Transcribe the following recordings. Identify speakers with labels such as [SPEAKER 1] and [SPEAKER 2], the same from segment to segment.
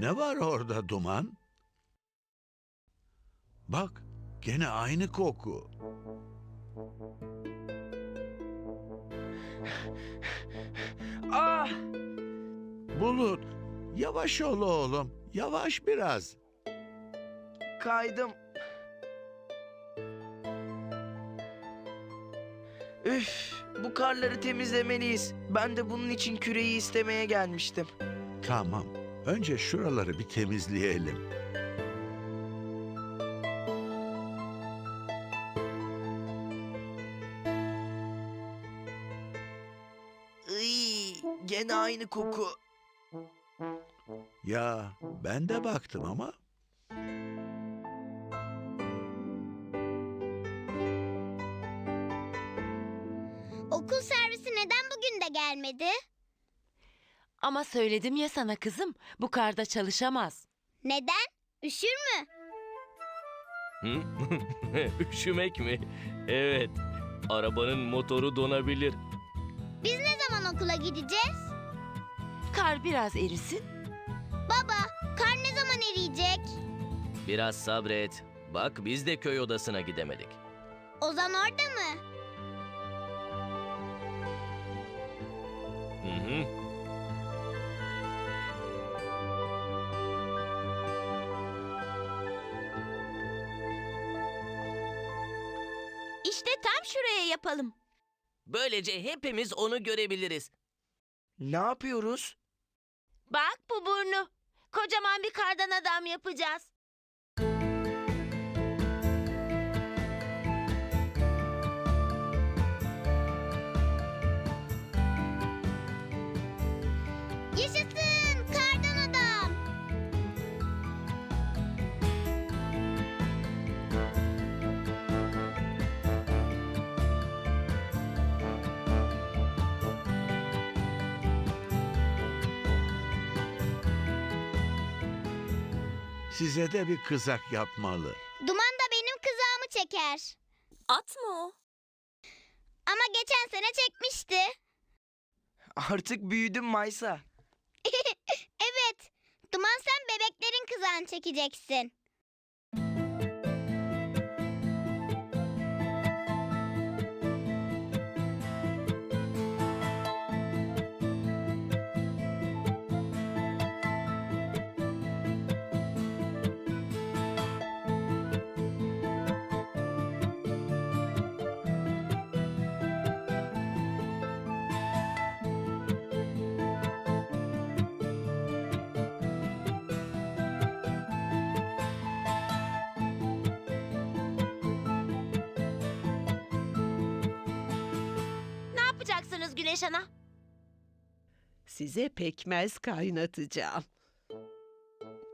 [SPEAKER 1] Ne var orada duman? Bak, gene aynı koku.
[SPEAKER 2] Ah!
[SPEAKER 1] Bulut, yavaş ol oğlum. Yavaş biraz.
[SPEAKER 2] Kaydım. Üf, bu karları temizlemeliyiz. Ben de bunun için küreği istemeye gelmiştim.
[SPEAKER 1] Tamam. Önce şuraları bir temizleyelim.
[SPEAKER 2] Iy, gene aynı koku.
[SPEAKER 1] Ya ben de baktım ama
[SPEAKER 3] Okul servisi neden bugün de gelmedi?
[SPEAKER 4] Ama söyledim ya sana kızım, bu karda çalışamaz.
[SPEAKER 3] Neden? Üşür mü?
[SPEAKER 5] Hı? Üşümek mi? Evet. Arabanın motoru donabilir.
[SPEAKER 3] Biz ne zaman okula gideceğiz?
[SPEAKER 4] Kar biraz erisin,
[SPEAKER 3] Baba, kar ne zaman eriyecek?
[SPEAKER 5] Biraz sabret. Bak biz de köy odasına gidemedik.
[SPEAKER 3] Ozan orada mı?
[SPEAKER 5] Hı hı.
[SPEAKER 4] İşte tam şuraya yapalım.
[SPEAKER 5] Böylece hepimiz onu görebiliriz.
[SPEAKER 2] Ne yapıyoruz?
[SPEAKER 4] Bak bu burnu. Kocaman bir kardan adam yapacağız.
[SPEAKER 3] Yaşasın
[SPEAKER 1] size de bir kızak yapmalı.
[SPEAKER 3] Duman da benim kızağımı çeker.
[SPEAKER 4] At mı o?
[SPEAKER 3] Ama geçen sene çekmişti.
[SPEAKER 2] Artık büyüdüm Maysa.
[SPEAKER 3] Evet. Duman sen bebeklerin kızağını çekeceksin.
[SPEAKER 4] Yapacaksınız Güneş Ana?
[SPEAKER 6] Size pekmez kaynatacağım.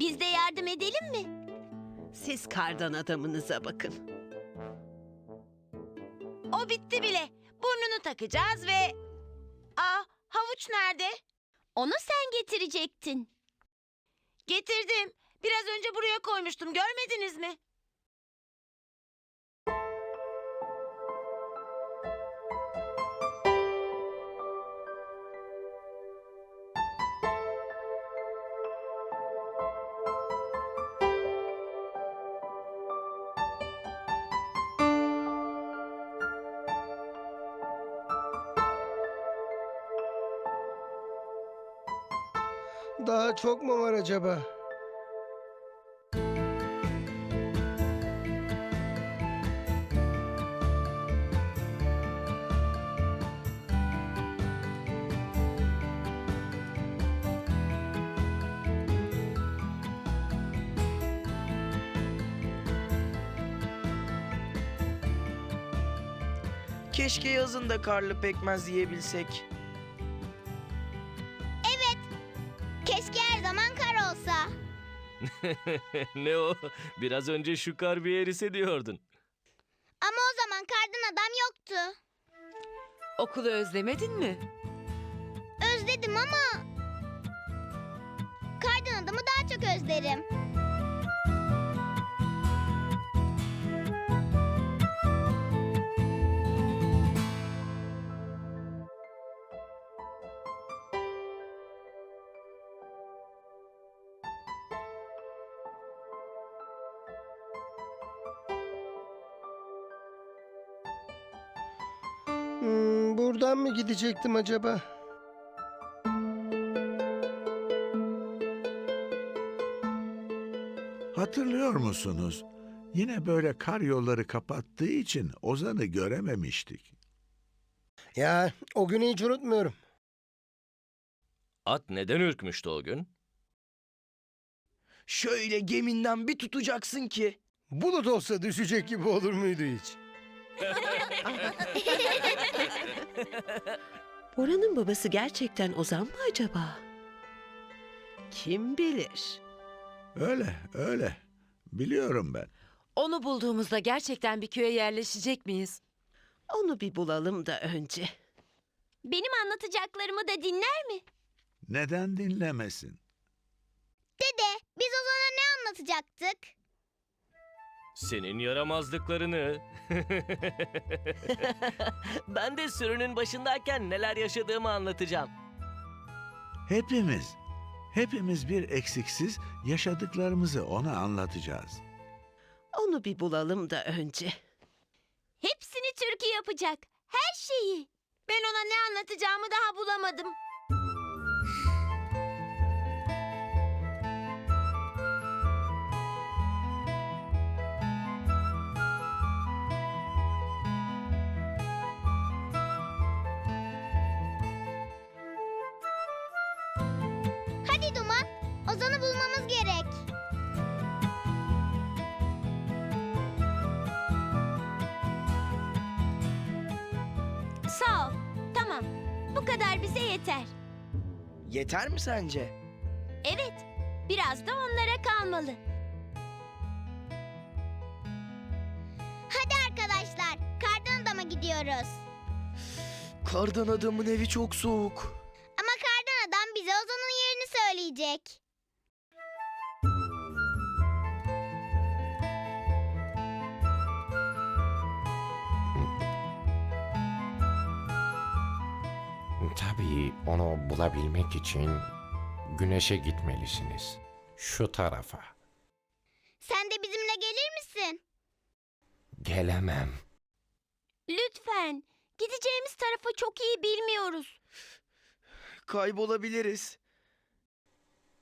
[SPEAKER 4] Biz de yardım edelim mi?
[SPEAKER 6] Siz kardan adamınıza bakın.
[SPEAKER 4] O bitti bile. Burnunu takacağız ve... Aa, havuç nerede? Onu sen getirecektin. Getirdim. Biraz önce buraya koymuştum. Görmediniz mi?
[SPEAKER 7] Daha çok mu var acaba?
[SPEAKER 2] Keşke yazın da karlı pekmez yiyebilsek.
[SPEAKER 3] Olsa.
[SPEAKER 5] ne o? Biraz önce şu kar bir erise diyordun.
[SPEAKER 3] Ama o zaman kardan adam yoktu.
[SPEAKER 4] Okulu özlemedin mi?
[SPEAKER 3] Özledim ama... Kardan adamı daha çok özlerim.
[SPEAKER 7] Buradan mı gidecektim acaba?
[SPEAKER 1] Hatırlıyor musunuz? Yine böyle kar yolları kapattığı için Ozan'ı görememiştik.
[SPEAKER 7] Ya o günü hiç unutmuyorum.
[SPEAKER 5] At neden ürkmüştü o gün?
[SPEAKER 2] Şöyle geminden bir tutacaksın ki.
[SPEAKER 7] Bulut olsa düşecek gibi olur muydu hiç?
[SPEAKER 6] Bora'nın babası gerçekten Ozan mı acaba? Kim bilir?
[SPEAKER 1] Öyle, öyle. Biliyorum ben.
[SPEAKER 8] Onu bulduğumuzda gerçekten bir köye yerleşecek miyiz?
[SPEAKER 6] Onu bir bulalım da önce.
[SPEAKER 4] Benim anlatacaklarımı da dinler mi?
[SPEAKER 1] Neden dinlemesin?
[SPEAKER 3] Dede, biz Ozan'a ne anlatacaktık?
[SPEAKER 5] Senin yaramazlıklarını.
[SPEAKER 9] Ben de sürünün başındayken neler yaşadığımı anlatacağım.
[SPEAKER 1] Hepimiz, hepimiz bir eksiksiz yaşadıklarımızı ona anlatacağız.
[SPEAKER 6] Onu bir bulalım da önce.
[SPEAKER 4] Hepsini Türkiye yapacak. Her şeyi. Ben ona ne anlatacağımı daha bulamadım.
[SPEAKER 3] Hadi Duman, Ozan'ı bulmamız gerek.
[SPEAKER 4] Sağ ol. Tamam. Bu kadar bize yeter.
[SPEAKER 2] Yeter mi sence?
[SPEAKER 4] Evet. Biraz da onlara kalmalı.
[SPEAKER 3] Hadi arkadaşlar, kardan adama gidiyoruz.
[SPEAKER 2] Kardan adamın evi çok soğuk.
[SPEAKER 3] Söyleyecek.
[SPEAKER 10] Tabii onu bulabilmek için güneşe gitmelisiniz. Şu tarafa.
[SPEAKER 3] Sen de bizimle gelir misin?
[SPEAKER 10] Gelemem.
[SPEAKER 4] Lütfen. Gideceğimiz tarafı çok iyi bilmiyoruz.
[SPEAKER 2] Kaybolabiliriz.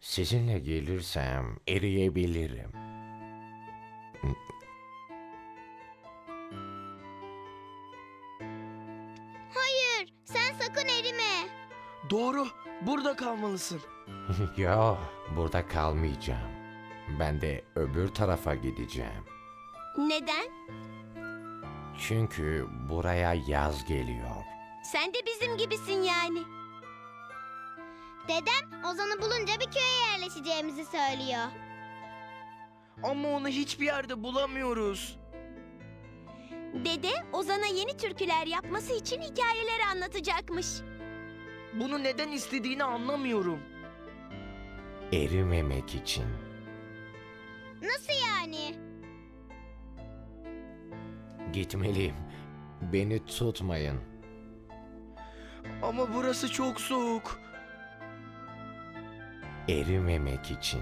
[SPEAKER 10] Sizinle gelirsem eriyebilirim.
[SPEAKER 3] Hayır, sen sakın erime.
[SPEAKER 2] Doğru, burada kalmalısın.
[SPEAKER 10] Yo, burada kalmayacağım. Ben de öbür tarafa gideceğim.
[SPEAKER 4] Neden?
[SPEAKER 10] Çünkü buraya yaz geliyor.
[SPEAKER 4] Sen de bizim gibisin yani.
[SPEAKER 3] Dedem Ozan'ı bulunca bir köye yerleşeceğimizi söylüyor.
[SPEAKER 2] Ama onu hiçbir yerde bulamıyoruz.
[SPEAKER 4] Dede Ozan'a yeni türküler yapması için hikayeler anlatacakmış.
[SPEAKER 2] Bunu neden istediğini anlamıyorum.
[SPEAKER 10] Erimemek için.
[SPEAKER 3] Nasıl yani?
[SPEAKER 10] Gitmeliyim. Beni tutmayın.
[SPEAKER 2] Ama burası çok soğuk.
[SPEAKER 10] Erimemek için.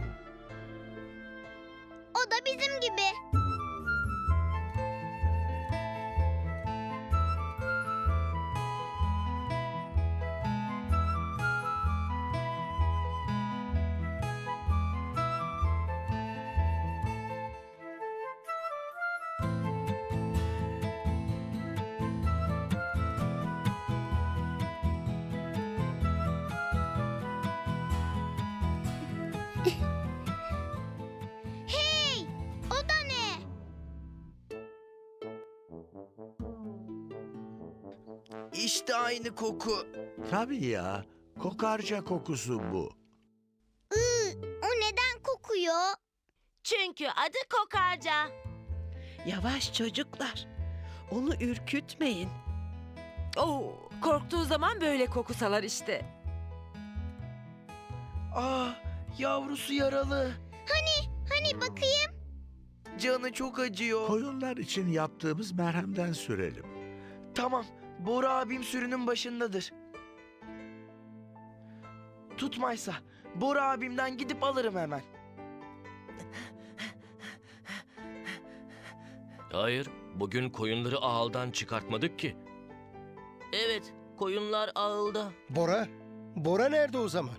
[SPEAKER 2] İşte aynı koku.
[SPEAKER 1] Tabii ya, kokarca kokusu bu.
[SPEAKER 3] Iı, o neden kokuyor?
[SPEAKER 4] Çünkü adı kokarca.
[SPEAKER 6] Yavaş çocuklar. Onu ürkütmeyin.
[SPEAKER 8] Oo, korktuğu zaman böyle koku salar işte.
[SPEAKER 2] Aa, Ah, yavrusu yaralı.
[SPEAKER 3] Hani bakayım.
[SPEAKER 2] Canı çok acıyor.
[SPEAKER 1] Koyunlar için yaptığımız merhemden sürelim.
[SPEAKER 2] Tamam, Bora abim sürünün başındadır. Tutmaysa, Bora abimden gidip alırım hemen.
[SPEAKER 5] Hayır, bugün koyunları ağaldan çıkartmadık ki. Koyunlar ağılda.
[SPEAKER 7] Bora? Bora nerede o zaman?